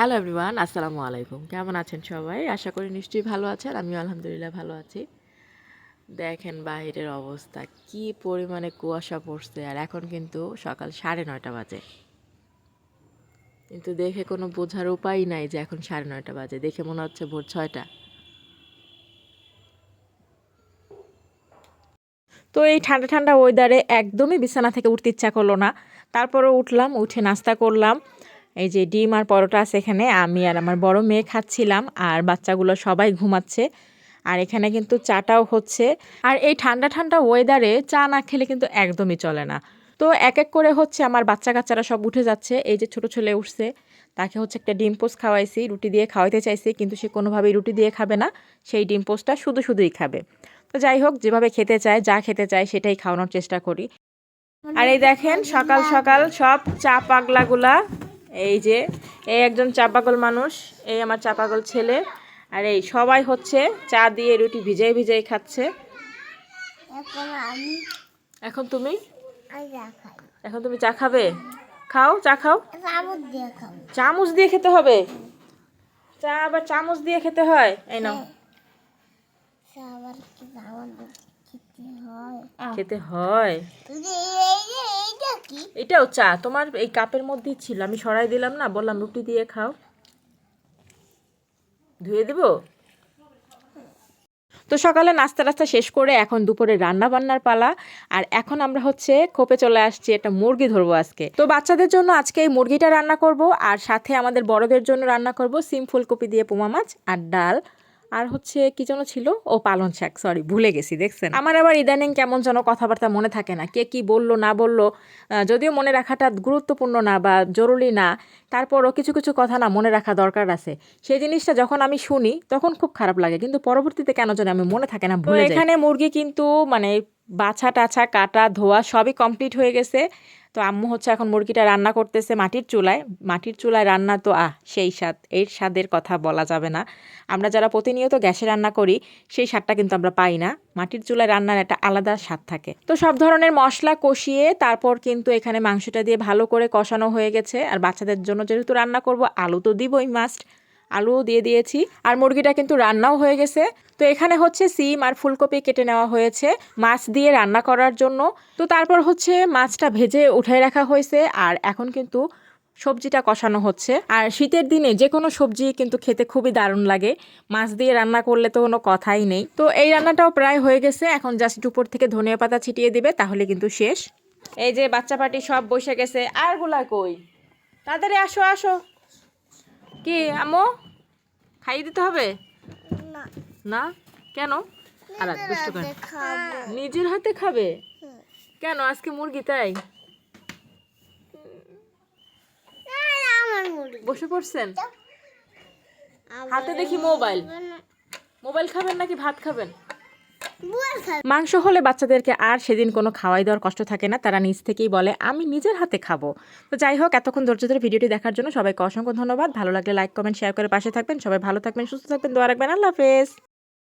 Hello everyone আসসালামু আলাইকুম কেমন আছেন সবাই? আশা করি নিশ্চয়ই ভালো আছেন। আমিও আলহামদুলিল্লাহ ভালো আছি। দেখেন বাইরের অবস্থা, কি পরিমাণে কুয়াশা পড়ছে। আর এখন কিন্তু সকাল সাড়ে নয়টা বাজে। কিন্তু দেখে কোনো বোঝার উপায় নাই যে এখন সাড়ে নয়টা বাজে। দেখে মনে হচ্ছে ভোর ছয়টা। তো এই ঠান্ডা ঠান্ডা ওয়েদারে একদমই বিছানা থেকে উঠতে ইচ্ছা করল না। তারপরে উঠলাম, উঠে নাস্তা করলাম। এই যে ডিম আর পরোটা আছে এখানে, আমি আর আমার বড় মেয়ে খাচ্ছিলাম আর বাচ্চাগুলো সবাই ঘুমাচ্ছে। আর এখানে কিন্তু চাটাও হচ্ছে। আর এই ঠান্ডা ঠান্ডা ওয়েদারে চা না খেলে কিন্তু একদমই চলে না। তো এক এক করে হচ্ছে আমার বাচ্চা কাচ্চারা সব উঠে যাচ্ছে। এই যে ছোট ছেলে উঠছে, তাকে হচ্ছে একটা ডিম পোস্ট খাওয়াইছি, রুটি দিয়ে খাওয়াইতে চাইছি, কিন্তু সে কোনোভাবেই রুটি দিয়ে খাবে না। সেই ডিম পোস্টটা শুধু শুধুই খাবে। তো যাই হোক, যেভাবে খেতে চায়, যা খেতে চায়, সেটাই খাওয়ানোর চেষ্টা করি। আর এই দেখেন, সকাল সকাল সব চা পাগলাগুলা এই যে এই একজন চাপাগল মানুষ এই আমার চাপাগল ছেলে। আর এই সবাই হচ্ছে চা দিয়ে রুটি ভিজাই ভিজাই খাচ্ছে। এখন তুমি? এখন তুমি চা খাবে? খাও চা খাও। চামচ দিয়ে খেতে হবে? চা আবার চামচ দিয়ে খেতে হয়? এই নাও। খেতে হয়। এটাও চা, তোমার এই কাপের মধ্যেই ছিল। আমি সরাই দিলাম না, বললাম রুটি দিয়ে খাও। ধুয়ে দেব? তো সকালে নাস্তা টাস্তা শেষ করে এখন দুপুরে রান্না বান্নার পালা। আর এখন আমরা হচ্ছে খোপে চলে আসছি, একটা মুরগি ধরবো আজকে। তো বাচ্চাদের জন্য আজকে এই মুরগিটা রান্না করব, আর সাথে আমাদের বড়দের জন্য রান্না করব। সিম ফুলকপি দিয়ে পোমা মাছ আর ডাল। আর হচ্ছে কি যেন ছিল? ও পালন শাক সরি ভুলে গেছি দেখছেন? আমার আবার ইদানিং কেমন যেন কথাবার্তা মনে থাকে না কে কি বলল না বলল যদিও মনে রাখাটা গুরুত্বপূর্ণ না বা জরুরি না তারপরও কিছু কিছু কথা না মনে রাখা দরকার আছে। সেই জিনিসটা যখন আমি শুনি তখন খুব খারাপ লাগে কিন্তু পরবর্তীতে কেন যেন আমি মনে থাকে না ভুলে এখানে মুরগি কিন্তু মানে বাছা টাছা, কাটা, ধোয়া সবই কমপ্লিট হয়ে গেছে। তো আম্মু হচ্ছে এখন মুরগিটা রান্না করতেছে মাটির চুলায়। মাটির চুলায় রান্না তো, আহ, সেই স্বাদ। এর স্বাদের কথা বলা যাবে না। আমরা যারা প্রতিনিয়ত গ্যাসে রান্না করি, সেই স্বাদটা কিন্তু আমরা পাই না। মাটির চুলায় রান্নার একটা আলাদা স্বাদ থাকে। তো সব ধরনের মশলা কষিয়ে তারপর কিন্তু এখানে মাংসটা দিয়ে ভালো করে কষানো হয়ে গেছে। আর বাচ্চাদের জন্য যেহেতু রান্না করব, আলু তো দিবই মাস্ট আলুও দিয়ে দিয়েছি। আর মুরগিটা কিন্তু রান্নাও হয়ে গেছে। তো এখানে হচ্ছে সিম আর ফুলকপি কেটে নেওয়া হয়েছে মাছ দিয়ে রান্না করার জন্য। তো তারপর হচ্ছে মাছটা ভেজে উঠাই রাখা হয়েছে। আর এখন কিন্তু সবজিটা কষানো হচ্ছে। আর শীতের দিনে যে কোনো সবজি কিন্তু খেতে খুবই দারুণ লাগে। মাছ দিয়ে রান্না করলে তো কোনো কথাই নেই। তো এই রান্নাটাও প্রায় হয়ে গেছে। এখন জাস্ট উপর থেকে ধনিয়া পাতা ছিটিয়ে দিবে, তাহলে কিন্তু শেষ। এই যে বাচ্চা পাটি সব বসে গেছে। আরগুলা কই? তাড়াতাড়ি আসো আসো। কি আমো খাইয়ে দিতে হবে? না। না? কেন? আর দুষ্ট কেন? নিজের হাতে খাবে? কেন? আজকে মুরগি তাই? বসে পড়ছেন? হাতে দেখি মোবাইল। মোবাইল খাবেন নাকি ভাত খাবেন? মাংস হলে বাচ্চাদেরকে আর সেদিন কোনো খাওয়াই দেওয়ার কষ্ট থাকে না। তারা নিজ থেকেই বলে, আমি নিজের হাতে খাব। তো যাই হোক, এতক্ষণ ধৈর্য ধরে ভিডিওটি দেখার জন্য সবাইকে অসংখ্য ধন্যবাদ। ভালো লাগলে লাইক, কমেন্ট, শেয়ার করে পাশে থাকবেন। সবাই ভালো থাকবেন, সুস্থ থাকবেন, দোয়া রাখবেন। আল্লাহ হাফেজ।